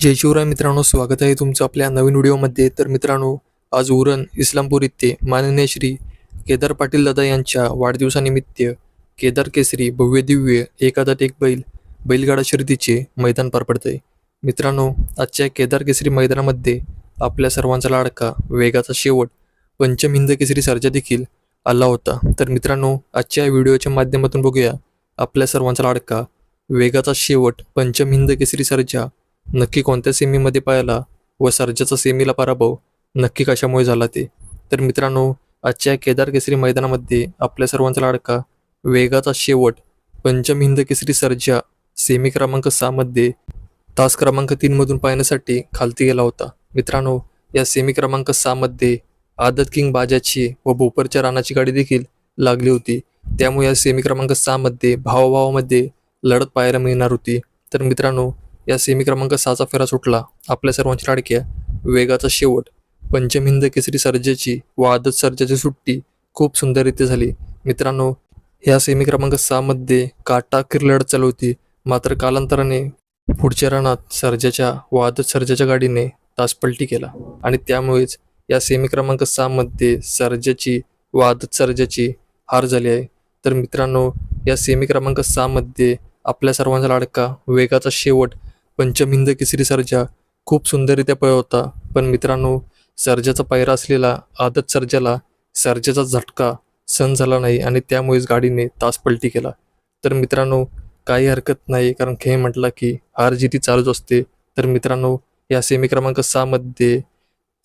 जय शिवराय मित्रांनो स्वागत आहे तुमचं आपल्या नवीन व्हिडिओमध्ये. तर मित्रांनो आज उरण इस्लामपूर इथे माननीय श्री केदार पाटील दादा यांच्या वाढदिवसानिमित्त केदार केसरी भव्य दिव्य एकादात एक बैल बैलगाडा शर्यतीचे मैदान पार पडते मित्रांनो आजच्या केदार केसरी मैदानामध्ये आपल्या सर्वांचा लाडका वेगाचा शेवट पंचम हिंद केसरी सर्जा देखील आला होता. तर मित्रांनो आजच्या व्हिडिओच्या माध्यमातून बघूया आपल्या सर्वांचा लाडका वेगाचा शेवट पंचम हिंद केसरी सर्जा नक्की कोणत्या सेमीमध्ये पाहिला व सर्जाचा सेमीला पराभव नक्की कशामुळे झाला ते? तर मित्रांनो आजच्या केदार केसरी मैदानामध्ये आपल्या सर्वांचा लाडका वेगाचा शेवट पंचम हिंद केसरी सर्जा सेमी क्रमांक सहामध्ये तास क्रमांक तीनमधून पाहण्यासाठी खालती गेला होता. मित्रांनो या सेमी क्रमांक सहामध्ये आदत किंग बाजाची व भोपरच्या रानाची गाडी देखील लागली होती. त्यामुळे या सेमी क्रमांक सहामध्ये भावाभावामध्ये लढत पाहायला मिळणार होती. तर मित्रांनो या सेमी क्रमांक सहाचा फेरा सुटला. आपल्या सर्वांच्या लाडक्या वेगाचा शेवट. पंचमहिंद केसरी सर्जेची व आदत सर्जाची सुट्टी खूप सुंदररीत्या झाली. मित्रांनो ह्या सेमी क्रमांक सहामध्ये काटाकीर किरलड चालवती मात्र कालांतराने पुढच्या रणात सर्जाच्या व आदत सर्जाच्या गाडीने तासपलटी केला. आणि त्यामुळेच या सेमी क्रमांक सहामध्ये सर्जाची व आदत सर्जाची हार झाली आहे. तर मित्रांनो या सेमी क्रमांक सहामध्ये आपल्या सर्वांचा लाडका वेगाचा शेवट पंचमहिंद केसरी सर्जा. खूप सुंदररित्या पळ होता. पण मित्रांनो सर्जाचा पायरा असलेला आदत सर्जाला सर्जाचा झटका सहन झाला नाही आणि त्यामुळेच गाडीने तास पलटी केला. तर मित्रांनो काही हरकत नाही कारण खेळ म्हटला की हार जिती चालूच असते. तर मित्रांनो या सेमी क्रमांक सहामध्ये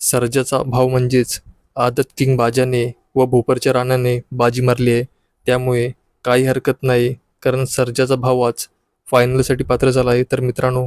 सर्जाचा भाव म्हणजेच आदत किंग बाजाने व भोपरच्या राणाने बाजी मारली आहे. त्यामुळे काही हरकत नाही कारण सर्जाचा भाव आज फायनलसाठी पात्र झाला आहे. तर मित्रांनो